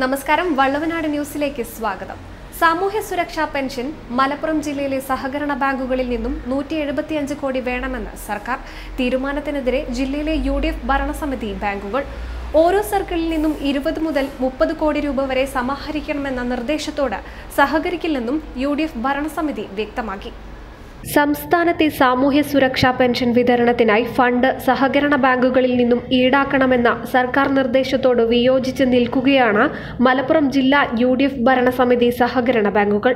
നമസ്കാരം വള്ളവനാട് ന്യൂസിലേക്ക് സ്വാഗതം. സാമൂഹ്യ സുരക്ഷാ പെൻഷൻ മലപ്പുറം ജില്ലയിലെ സഹകരണ ബാങ്കുകളിൽ നിന്നും നൂറ്റി എഴുപത്തിയഞ്ച് കോടി വേണമെന്ന് സർക്കാർ. തീരുമാനത്തിനെതിരെ ജില്ലയിലെ യു ഡി എഫ് ഭരണസമിതി ബാങ്കുകൾ. ഓരോ സർക്കിളിൽ നിന്നും ഇരുപത് മുതൽ മുപ്പത് കോടി രൂപ വരെ സമാഹരിക്കണമെന്ന നിർദ്ദേശത്തോട് സഹകരിക്കില്ലെന്നും യു ഡി എഫ് ഭരണസമിതി വ്യക്തമാക്കി. സംസ്ഥാനത്തെ സാമൂഹ്യ സുരക്ഷാ പെൻഷൻ വിതരണത്തിനായി ഫണ്ട് സഹകരണ ബാങ്കുകളിൽ നിന്നും ഈടാക്കണമെന്ന സർക്കാർ നിർദ്ദേശത്തോട് വിയോജിച്ച് നിൽക്കുകയാണ് മലപ്പുറം ജില്ലാ യു ഡി എഫ് ഭരണസമിതി സഹകരണ ബാങ്കുകൾ.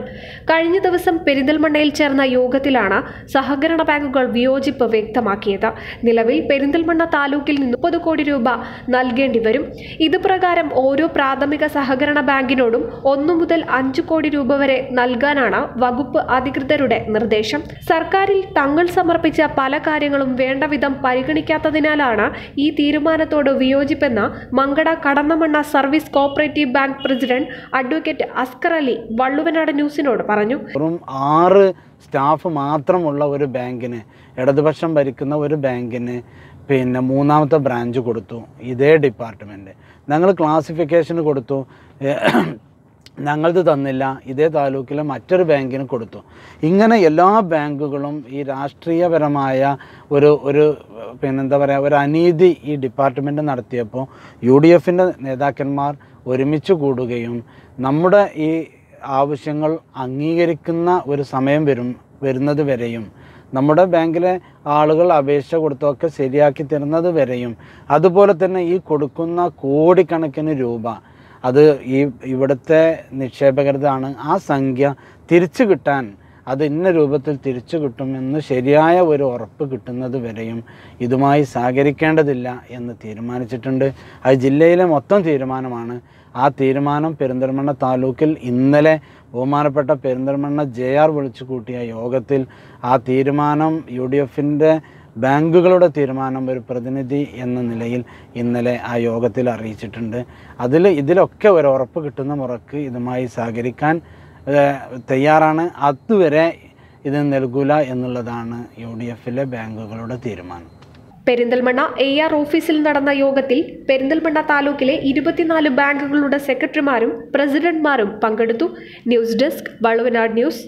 കഴിഞ്ഞ ദിവസം പെരിന്തൽമണ്ണയിൽ ചേർന്ന യോഗത്തിലാണ് സഹകരണ ബാങ്കുകൾ വിയോജിപ്പ് വ്യക്തമാക്കിയത്. നിലവിൽ പെരിന്തൽമണ്ണ താലൂക്കിൽ നിന്ന് മുപ്പത് കോടി രൂപ നൽകേണ്ടി വരും. ഇത് പ്രകാരം ഓരോ പ്രാഥമിക സഹകരണ ബാങ്കിനോടും ഒന്നു മുതൽ അഞ്ച് കോടി രൂപ വരെ നൽകാനാണ് വകുപ്പ് അധികൃതരുടെ നിർദ്ദേശം. സർക്കാരിൽ തങ്ങൾ സമർപ്പിച്ച പല കാര്യങ്ങളും വേണ്ടവിധം പരിഗണിക്കാത്തതിനാലാണ് ഈ തീരുമാനത്തോട് വിയോജിപ്പെന്ന് Mankada Kadannamanna service cooperative bank president advocate Askar Ali Valluvanad ന്യൂസിനോട് പറഞ്ഞു. വെറും ആറ് സ്റ്റാഫ് മാത്രമുള്ള ഒരു ബാങ്കിന് ഇടതുപക്ഷം ഭരിക്കുന്ന ഒരു ബാങ്കിന് പിന്നെ മൂന്നാമത്തെ ബ്രാഞ്ച് കൊടുത്തു ഇതേ ഡിപ്പാർട്ട്മെന്റ് ഞങ്ങൾ ക്ലാസിഫിക്കേഷന് കൊടുത്തു ഞങ്ങളത് തന്നില്ല. ഇതേ താലൂക്കിലെ മറ്റൊരു ബാങ്കിന് കൊടുത്തു. ഇങ്ങനെ എല്ലാ ബാങ്കുകളും ഈ രാഷ്ട്രീയപരമായ ഒരു ഒരു പിന്നെന്താ പറയുക ഒരു അനീതി ഈ ഡിപ്പാർട്ട്മെന്റ് നടത്തിയപ്പോൾ യു ഡി എഫിന്റെ നേതാക്കന്മാർ ഒരുമിച്ച് കൂടുകയും നമ്മുടെ ഈ ആവശ്യങ്ങൾ അംഗീകരിക്കുന്ന ഒരു സമയം വരും വരുന്നത് വരെയും നമ്മുടെ ബാങ്കിലെ ആളുകൾ അപേക്ഷ കൊടുത്തൊക്കെ ശരിയാക്കി തരുന്നത് വരെയും അതുപോലെ തന്നെ ഈ കൊടുക്കുന്ന കോടിക്കണക്കിന് രൂപ അത് ഈ ഇവിടുത്തെ നിക്ഷേപകരുതാണ് ആ സംഖ്യ തിരിച്ചു കിട്ടാൻ അത് ഇന്ന രൂപത്തിൽ തിരിച്ചു കിട്ടുമെന്ന് ശരിയായ ഒരു ഉറപ്പ് കിട്ടുന്നത് വരെയും ഇതുമായി സഹകരിക്കേണ്ടതില്ല എന്ന് തീരുമാനിച്ചിട്ടുണ്ട്. അത് ജില്ലയിലെ മൊത്തം തീരുമാനമാണ്. ആ തീരുമാനം പെരിന്തൽമണ്ണ താലൂക്കിൽ ഇന്നലെ ബഹുമാനപ്പെട്ട പെരിന്തൽമണ്ണ ജെ ആർ വിളിച്ചു കൂട്ടിയ യോഗത്തിൽ ആ തീരുമാനം യു ഡി എഫിന്റെ ബാങ്കുകളുടെ തീരുമാനം ഒരു പ്രതിനിധി എന്ന നിലയിൽ ഇന്നലെ ആ യോഗത്തിൽ അറിയിച്ചിട്ടുണ്ട്. അതിൽ ഇതിലൊക്കെ ഒരു ഉറപ്പ് കിട്ടുന്ന മുറക്ക് ഇതുമായി സഹകരിക്കാൻ തയ്യാറാണ്. അതുവരെ ഇത് നൽകൂല എന്നുള്ളതാണ് യു ഡി എഫിലെ ബാങ്കുകളുടെ തീരുമാനം. പെരിന്തൽമണ്ണ എ ആർ ഓഫീസിൽ നടന്ന യോഗത്തിൽ പെരിന്തൽമണ്ണ താലൂക്കിലെ ഇരുപത്തിനാല് ബാങ്കുകളുടെ സെക്രട്ടറിമാരും പ്രസിഡന്റ്മാരും പങ്കെടുത്തു. News desk Valluvanad news.